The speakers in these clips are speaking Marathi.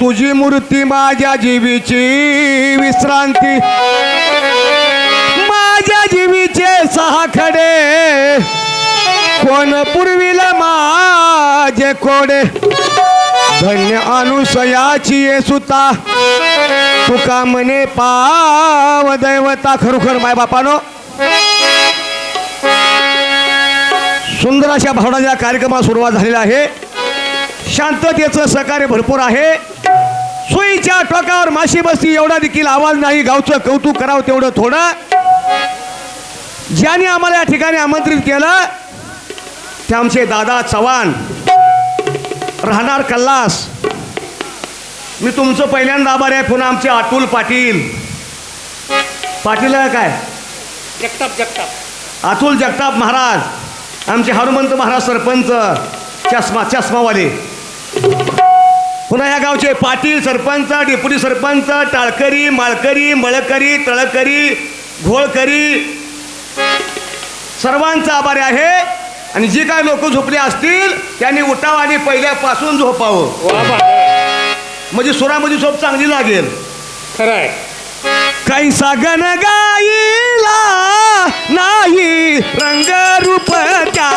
तुझी मूर्ती माझ्या जीवीची विश्रांती. माझ्या जीवीचे सहा खडे. कोण पुरविल माझे कोडे? धन्य अनुसयाची ये सुता. तुका म्हणे पाव दैवता. खरोखर माय बापानो. सुंदर अशा भावनाच्या कार्यक्रमाला सुरुवात झालेला आहे. शांततेचं सहकार्य भरपूर आहे. सुईच्या टोकावर माशी बसती एवढा देखील आवाज नाही गावचं कौतुक करावं तेवढं थोडं. ज्याने आम्हाला या ठिकाणी आमंत्रित केलं ते आमचे दादा चव्हाण. राहणार कल्लास. मी तुमचं पहिल्यांदा आभार आहे पुन्हा आमचे अतुल पाटील. पाटील काय? जगताप जगताप. अतुल जगताप महाराज. आमचे हनुमंत महाराज सरपंच. चष्मा चष्मावाले. पुन्हा या गावचे पाटील सरपंच डेप्युटी सरपंच टाळकरी माळकरी मळकरी तळकरी घोळकरी. सर्वांचा आभारी आहे. आणि जी काय लोक झोपले असतील त्यांनी उठावं आणि पहिल्यापासून झोपावं. म्हणजे सुरामध्ये झोप चांगली लागेल. खरं आहे कैसा गण गाईला नाही रंग रूप त्याला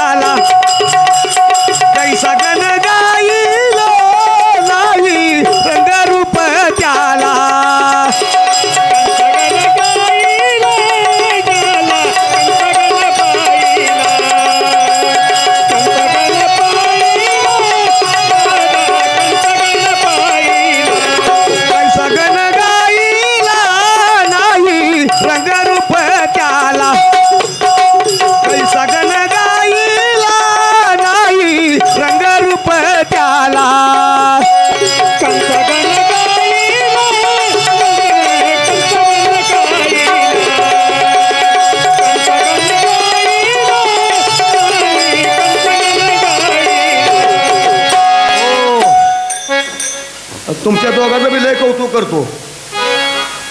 तुमच्या दोघांचं मी लय कौतुक करतो.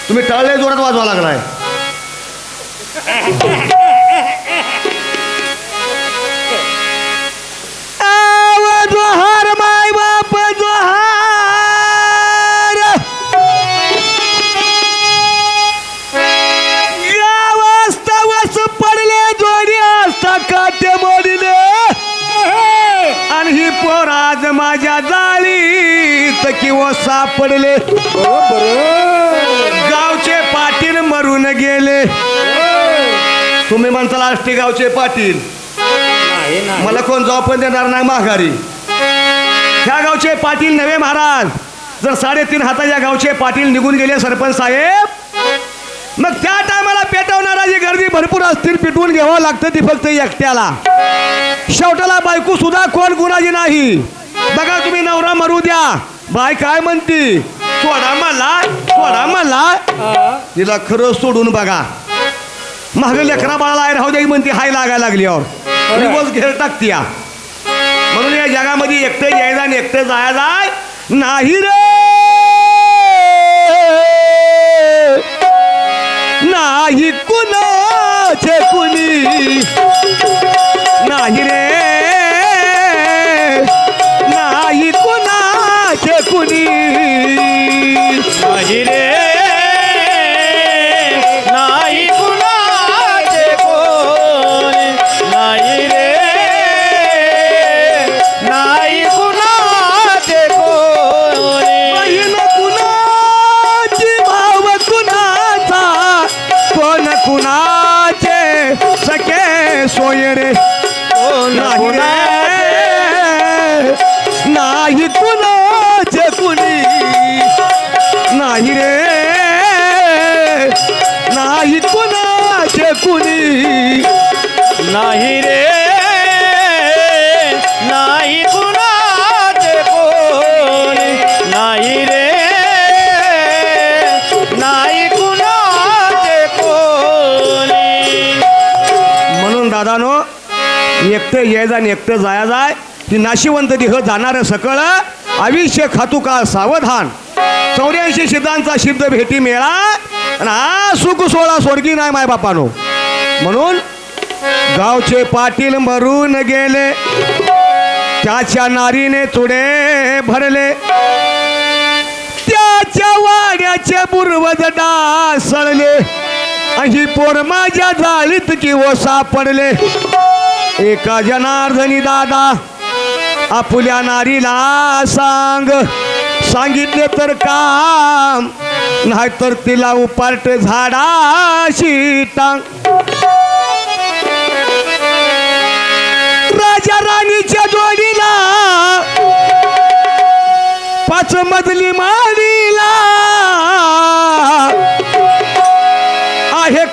तुम्ही टाळले जोरात वाजवा लागलाय. आणि पोर आज माझ्या जाळीत किंवा सापडले. गावचे पाटील मरून गेले. तुम्ही म्हणताल आष्टी गावचे पाटील. मला कोण जाऊ पण देणार नाही माघारी. ह्या गावचे पाटील नवे महाराज. जर साडेतीन हाताच्या गावचे पाटील निघून गेले सरपंच साहेब मग त्या जी गर्दी भरपूर असतील पिटवून घ्यावं लागतं ती फक्त एकट्याला. शेवटाला बायको सुद्धा कोण गुणाची नाही. बघा तुम्ही नवरा मरू द्या. बाय काय म्हणती? सोडा मला सोडा मला. तिला खरं सोडून बघा. महाग लेकरा बाळाला आहे राहू द्या म्हणती हाय लागायला लागल्यावर. रिवोज घेर टाकती. म्हणून या जगामध्ये एकटं यायचं आणि एकटं जाया जाय नाही रे! नाही कुणाचे कुणी नाही रे दादानो एकटं यायचं आणि एकटं जाया जाय ती नाशिवंत देह जाणार सकळ आयुष्य खातू का सावधान. चौऱ्याऐंशी सिद्धांचा सिद्ध भेटी मेळा. आणि हा सुख सोळा स्वर्गी नाही माय बापानो. म्हणून गावचे पाटील मरून गेले. त्याच्या नारीने तुडे भरले. त्याच्या वाड्याचे पूर्वज डासळले काही पोर माझ्या जाळीत की सापडले. एका जनार्दनी दादा आपुल्या नारीला सांग. सांगितले तर काम नाहीतर तिला उपार्ट झाडाशी टांग. राजा राणीच्या जोडीला पाच मजली माडीला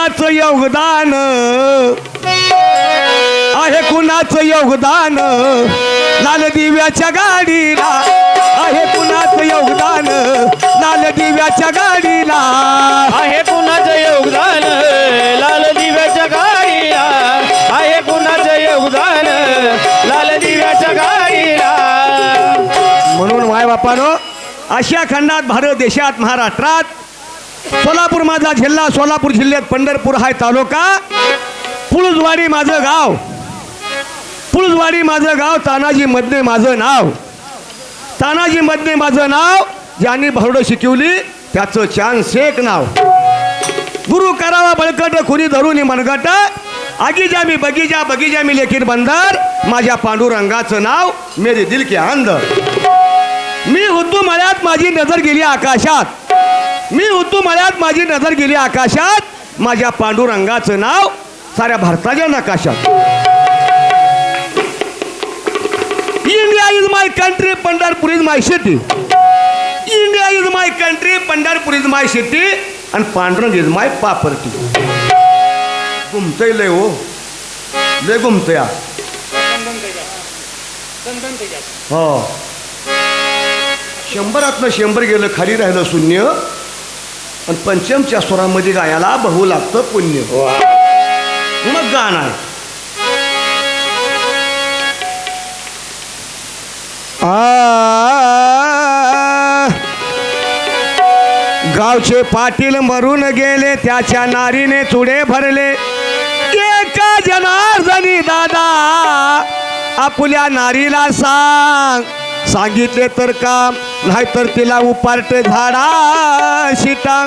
कुणाचं योगदान? आहे कुणाचं योगदान? लाल दिव्याच्या गाडीला. आहे कुणाचं योगदान? लाल दिव्याच्या गाडीला. आहे कुणाचं योगदान? लाल दिव्याच्या गाडीला. आहे कुणाचं योगदान? लाल दिव्याच्या गाडीला. म्हणून माय बापानो आशिया खंडात भारत देशात महाराष्ट्रात सोलापूर माझा जिल्हा सोलापूर जिल्ह्यात पंढरपूर हा तालुका. पुळजवाडी माझं गाव. पुळजवाडी माझं गाव तानाजी मधने माझं नाव. तानाजी मधने माझं नाव ज्यांनी भरडं शिकवली त्याचं चान्स एक नाव. गुरु करावा बळकट खुरी धरून मनगट. आगीजा मी बगीजा बगीजा मी लेखीर बंदर माझ्या पांडुरंगाचं नाव मेरे दिल के अंदर. मी हुद्दू मळ्यात माझी नजर गेली आकाशात. मी हुद्दू मळ्यात माझी नजर गेली आकाशात. माझ्या पांडुरंगाचं नाव साऱ्या भारताच्या नकाशात. India is my country Pandharpur is my city India is my country Pandharpur is my city आणि पांडुरंग इज माय पापर्टी घुमतय लय हो. लय घुमतय हो. शंभरातनं शंभर गेलं खाली राहिलं शून्य. आणि पंचमच्या स्वरामध्ये गायला बहु लागतं पुण्य. मग गाणं आहे. गावचे पाटील मरून गेले त्याच्या नारीने चुडे भरले. एका जनार्दनी दादा आपल्या नारीला सांग. सांगितले तर काम नाहीतर तिला उपारटे झाडा शिटा.